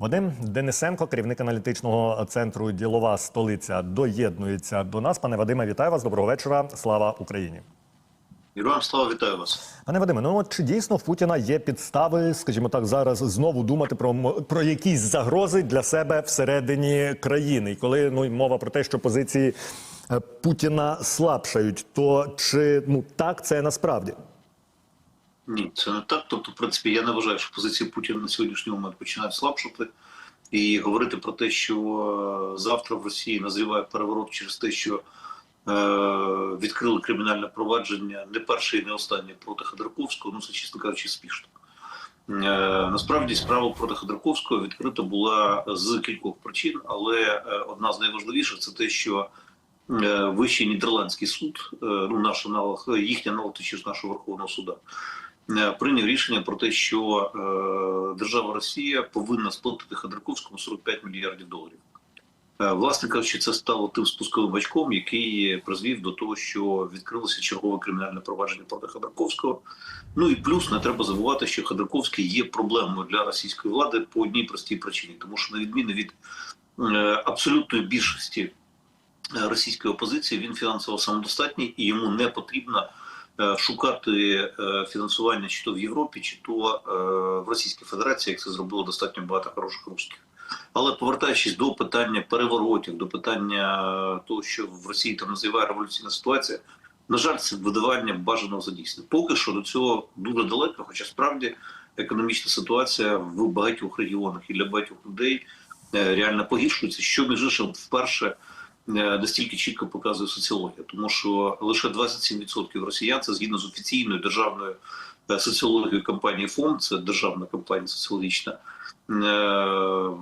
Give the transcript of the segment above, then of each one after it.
Вадим Денисенко, керівник аналітичного центру Ділова столиця, доєднується до нас. Пане Вадиме, вітаю вас. Доброго вечора. Слава Україні. Героям слава вітаю вас. Пане Вадиме, ну чи дійсно в Путіна є підстави, скажімо так, зараз знову думати про про якісь загрози для себе всередині країни? І коли ну мова про те, що позиції е, Путіна слабшають, то чи ну так це насправді? Ні, це не так. Тобто, в принципі, я не вважаю, що позиції Путіна на сьогоднішній момент починають слабшати. І говорити про те, що е, завтра в Росії назріває переворот через те, що е, відкрили кримінальне провадження не перше і не останнє проти Ходорковського, ну це чесно кажучи, смішно. Е, насправді справа проти Ходорковського відкрита була з кількох причин, але е, одна з найважливіших це те, що е, Вищий Нідерландський суд, е, ну наш аналог, їхній аналог точніше нашого Верховного суду, е, прийняв рішення про те, що е, держава Росія повинна сплатити Ходорковському 45 мільярдів доларів. Е, Власне кажучи, це стало тим спусковим бачком, який призвів до того, що відкрилося чергове кримінальне провадження проти Ходорковського. Ну і плюс не треба забувати, що Ходорковський є проблемою для російської влади по одній простій причині, тому що на відміну від е, абсолютної більшості е, російської опозиції, він фінансово самодостатній і йому не потрібно е, шукати е, фінансування чи то в Європі, чи то е, в Російській Федерації, як це зробило достатньо багато хороших русських. Але повертаючись до питання переворотів, до питання того, що в Росії там називає революційна ситуація, на жаль, це видавання бажаного за дійсне. Поки що до цього дуже далеко, хоча справді економічна ситуація в багатьох регіонах і для багатьох людей е, реально погіршується, що між іншим вперше е, настільки чітко показує соціологія, тому що лише 27% росіян це згідно з офіційною державною е, соціологією компанії ФОМ, це державна компанія соціологічна, е,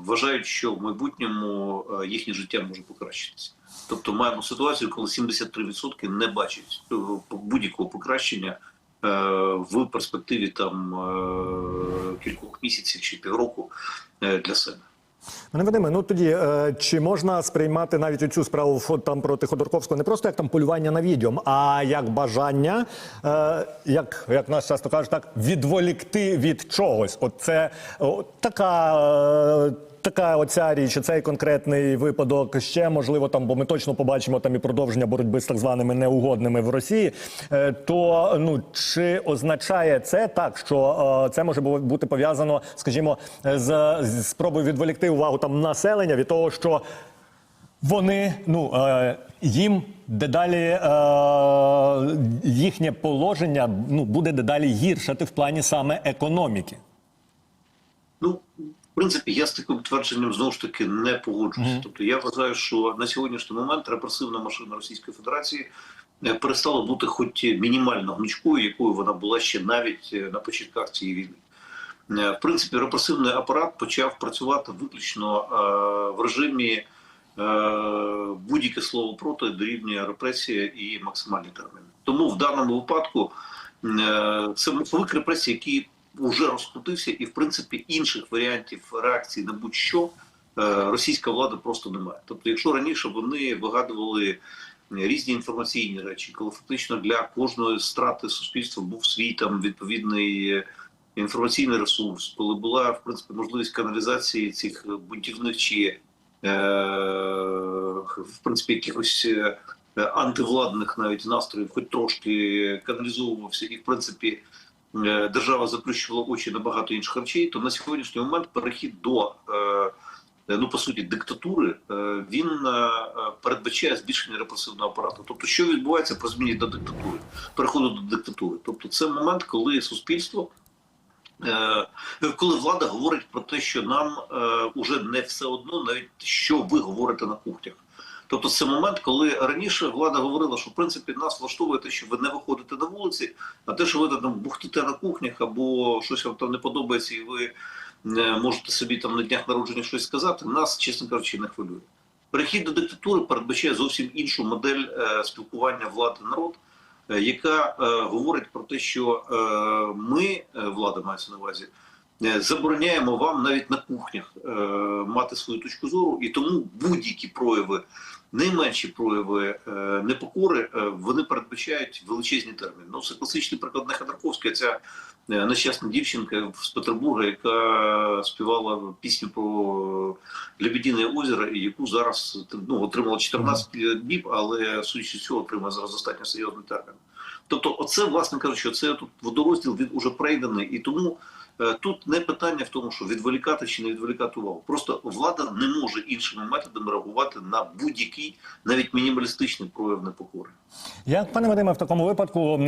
вважають, що в майбутньому е, їхнє життя може покращитися. Тобто маємо ситуацію, коли 73% не бачать е, будь-якого покращення е, в перспективі там е, кількох місяців чи півроку е, для себе. Пане Вадиме, ну тоді е, чи можна сприймати навіть цю справу там проти Ходорковського не просто як там полювання на відьом, а як бажання, е, як, як нас часто кажуть, так відволікти від чогось? От це о, така. Е, Така оця річ, цей конкретний випадок ще можливо там, бо ми точно побачимо там і продовження боротьби з так званими неугодними в Росії. Е, То ну чи означає це так, що е, це може бути пов'язано, скажімо, з, з спробою відволікти увагу там населення від того, що вони ну е, їм дедалі їхнє положення ну буде дедалі гіршати в плані саме економіки. Ну, принципі, я з таким твердженням знову ж таки не погоджуюся. Тобто я вважаю, що на сьогоднішній момент репресивна машина Російської Федерації е, перестала бути хоч мінімально гнучкою, якою вона була ще навіть е, на початках цієї війни. Е, В принципі, репресивний апарат почав працювати виключно в режимі будь-яке слово проти дорівнює репресія і максимальні терміни. Тому в даному випадку це маховик репресій, який вже розкрутився, і в принципі інших варіантів реакції на будь-що е, російська влада просто не має. Тобто, якщо раніше вони вигадували різні інформаційні речі, коли фактично для кожної страти суспільства був свій там відповідний інформаційний ресурс, коли була в принципі можливість каналізації цих бунтівних чи е, в принципі якихось е, антивладних навіть настроїв, хоч трошки каналізовувався, і в принципі держава заплющувала очі на багато інших речей, то на сьогоднішній момент перехід до е, ну по суті диктатури е, він е, е, передбачає збільшення репресивного апарату. Тобто, що відбувається при зміні до диктатури, переходу до диктатури. Тобто, це момент, коли суспільство. Е, Коли влада говорить про те, що нам е, уже не все одно, навіть що ви говорите на кухнях. Тобто це момент, коли раніше влада говорила, що в принципі нас влаштовує те, що ви не виходите на вулиці, а те, що ви там бухтите на кухнях або щось вам там не подобається, і ви е, можете собі там на днях народження щось сказати, нас, чесно кажучи, не хвилює. Перехід до диктатури передбачає зовсім іншу модель е, спілкування влади народ, е, яка е, говорить про те, що ми, влада мається на увазі, забороняємо вам навіть на кухнях е, е, мати свою точку зору, і тому будь-які прояви, найменші прояви е, непокори, е, вони передбачають величезні терміни. Ну, це класичний приклад не Ходорковська, ця е, нещасна дівчинка з Петербурга, яка співала пісню про Лебедине озеро, і яку зараз ну, отримала 14 діб, але судячи з цього, отримає зараз достатньо серйозний термін. Тобто, оце, власне кажучи, це тут водорозділ він уже пройдений, і тому е, тут не питання в тому, що відволікати чи не відволікати увагу. Просто влада не може іншими методами реагувати на будь-який, навіть мінімалістичний прояв непокори. Як пане Вадиме, в такому випадку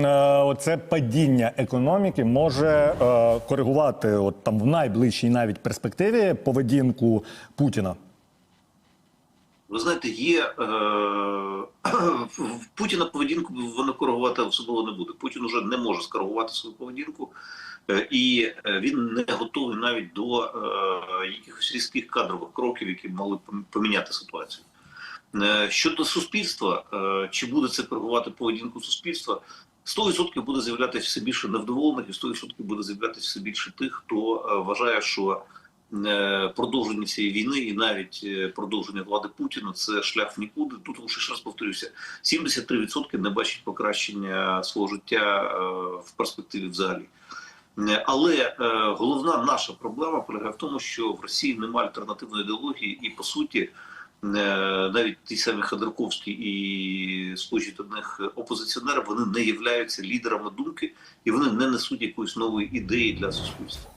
це падіння економіки може е, коригувати от там в найближчій навіть перспективі поведінку Путіна? Ви знаєте, є е, в Путіна поведінку вона коригувати особливо не буде. Путін уже не може скоригувати свою поведінку, е, і е, він не готовий навіть до е, якихось різких кадрових кроків, які б поміняти ситуацію. Е, щодо суспільства, е, чи буде це коригувати поведінку суспільства? 100% буде з'являтися все більше невдоволених, і 100% буде з'являтися все більше тих, хто е, вважає, що продовження цієї війни і навіть е, продовження влади Путіна це шлях в нікуди. Тут лише ще раз повторюся: 73% не бачать покращення свого життя е, в перспективі взагалі. Е, Але е, головна наша проблема полягає в тому, що в Росії немає альтернативної ідеології, і по суті, е, навіть ті самі Ходорковські і схожі до них опозиціонери вони не являються лідерами думки і вони не несуть якоїсь нової ідеї для суспільства.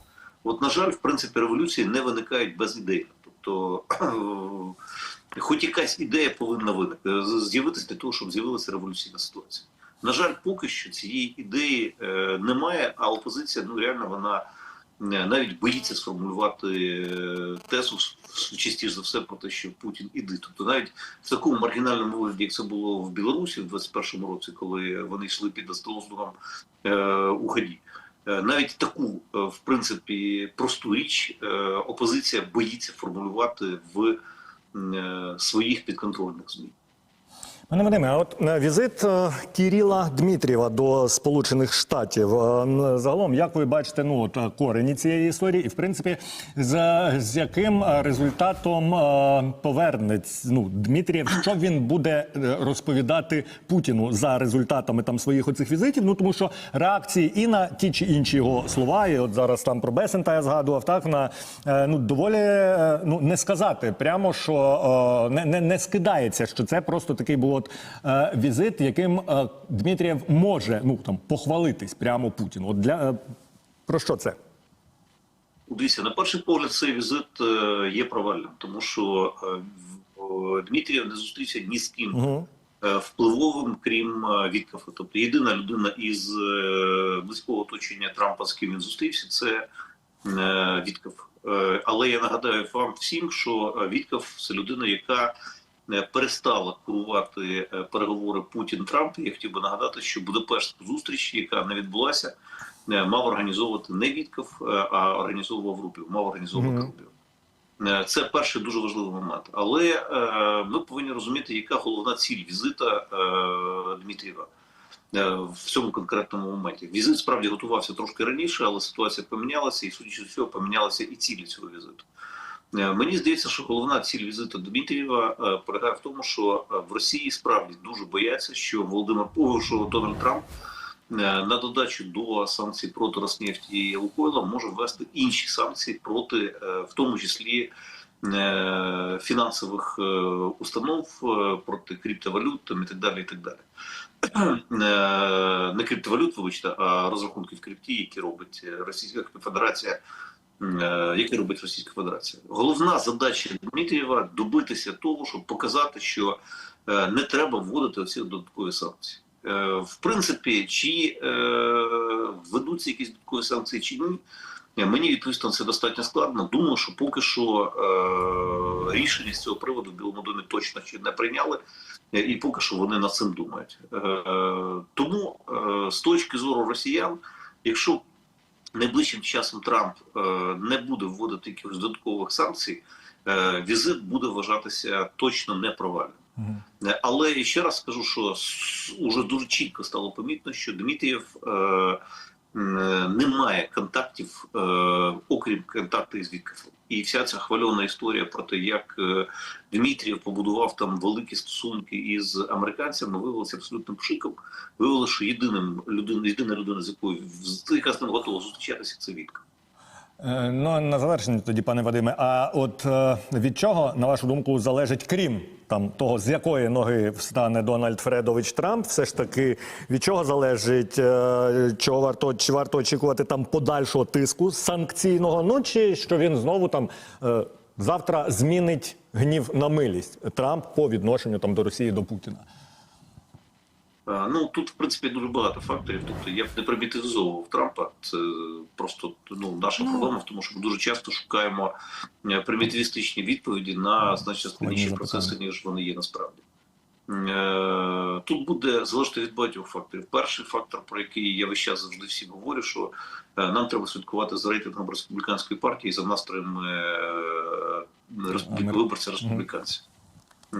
От, на жаль, в принципі, революції не виникають без ідеї. Тобто, хоч якась ідея повинна виникти, з'явитися для того, щоб з'явилася революційна ситуація. На жаль, поки що цієї ідеї е, немає, а опозиція ну реально вона е, навіть боїться сформулювати е, тезу частіше за все про те, що Путін іди. Тобто, навіть в такому маргінальному вигляді, як це було в Білорусі в 21-му році, коли вони йшли під е, уході. Е, Навіть таку, е, в принципі, просту річ е, опозиція боїться формулювати в е, своїх підконтрольних змі. Пане Вадиме, от е, візит е, Кіріла Дмитрієва до Сполучених Штатів. е, Загалом, як ви бачите, ну от корені цієї історії, і в принципі, за з яким результатом повернеться ну Дмитрієв, що він буде розповідати Путіну за результатами там своїх оцих візитів? Ну тому що реакції і на ті чи інші його слова, і от зараз там про Бесента я згадував, так на ну доволі ну не сказати прямо, що не, не, не скидається, що це просто такий був от е, візит, яким е, Дмитрієв може ну там похвалитись прямо Путіну. От для е, про що це? Дивіться, на перший погляд, цей візит е, є провальним, тому що Дмитрієв не зустрівся ні з ким Угу. впливовим, крім Віткафа. Тобто єдина людина із близького оточення Трампа, з ким він зустрівся, це Віткаф. Але я нагадаю вам всім, що Віткаф це людина, яка перестала курувати е, переговори Путін-Трамп. Я хотів би нагадати, що Будапештську зустріч, яка не відбулася, е, мав організовувати не Віткаф, е, а організовував Рубів, мав організовувати Мгм. Рубів. Е, Це перший дуже важливий момент. Але е, ми повинні розуміти, яка головна ціль візита е, Дмитрієва е, в цьому конкретному моменті. Візит справді готувався трошки раніше, але ситуація помінялася, і судячи з цього, помінялися і цілі цього візиту. Е, Мені здається, що головна ціль візиту Дмитрієва е, полягає в тому, що е, в Росії справді дуже бояться, що Володимир що Дональд Трамп на додачу до санкцій проти Роснефті і Лукойла може ввести інші санкції проти, в тому числі фінансових установ проти криптовалют і так далі. І так далі. Не криптовалют, вибачте, а розрахунки в крипті, які робить Російська Федерація. Е, Які робить Російська Федерація, головна задача Дмитрієва добитися того, щоб показати, що е, не треба вводити оці додаткові санкції. Е, В принципі, чи ведуться якісь додаткові санкції, чи ні, мені відповісти на це достатньо складно. Думаю, що поки що е, рішення з цього приводу в Білому домі точно ще не прийняли, і поки що вони над цим думають. Е, тому е, з точки зору росіян, якщо найближчим часом Трамп е, не буде вводити якихось додаткових санкцій, е, візит буде вважатися точно непровальним. Е, Але ще раз скажу, що уже дуже чітко стало помітно, що Дмитрієв немає контактів, е, окрім контактів з Віткафом. І вся ця хвальона історія про те, як Дмитрів побудував там великі стосунки із американцями, виявилася абсолютним пшиком. Виявилося, що єдиним людина, єдина людина, з якою яка з ним готова зустрічатися, це Вітка. Е, Ну, на завершення тоді, пане Вадиме, а от е, від чого, на вашу думку, залежить, крім там того, з якої ноги встане Дональд Фредович Трамп, все ж таки від чого залежить, е, чого варто чи варто очікувати там подальшого тиску санкційного? Ну чи що він знову там завтра змінить гнів на милість Трамп по відношенню там до Росії до Путіна? Ну тут, в принципі, дуже багато факторів. Тобто я б не примітивізовував Трампа. Це просто ну, наша проблема в тому, що ми дуже часто шукаємо е, примітивістичні відповіді на значно складніші процеси, ніж вони є насправді. Е, Тут буде залежати від багатьох факторів. Перший фактор, про який я весь час завжди всім говорю, що е, нам треба слідкувати за рейтингом республіканської партії за настроями е, республік... Виборця республіканців.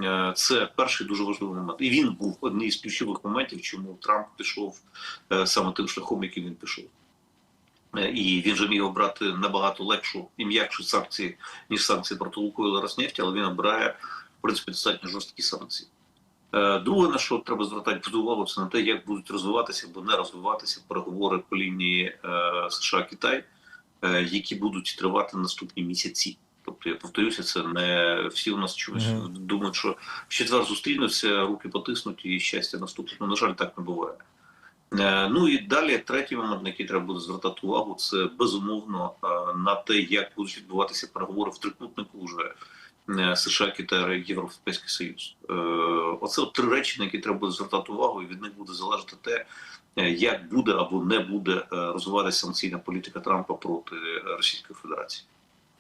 Е, Це перший дуже важливий момент. І він був одним з ключових моментів, чому Трамп пішов е, саме тим шляхом, яким він пішов. Е, І він же міг обрати набагато легшу і м'якшу санкції, ніж санкції проти Лукойла Роснефті, але він обирає, в принципі, достатньо жорсткі санкції. Друге, на що треба звертати увагу, це на те, як будуть розвиватися або не розвиватися переговори по лінії США-Китай, е, які будуть тривати наступні місяці. Тобто, я повторюся, це не всі у нас чомусь Мгм. думають, що в четвер зустрінуться, руки потиснуть і щастя наступить. Ну, на жаль, так не буває. Е, Ну і далі третій момент, на який треба буде звертати увагу, це безумовно е, на те, як будуть відбуватися переговори в трикутнику вже е, США, Китай, Європейський Союз. Оце от три речі, на які треба буде звертати увагу, і від них буде залежати те, як буде або не буде розвиватися санкційна політика Трампа проти Російської Федерації.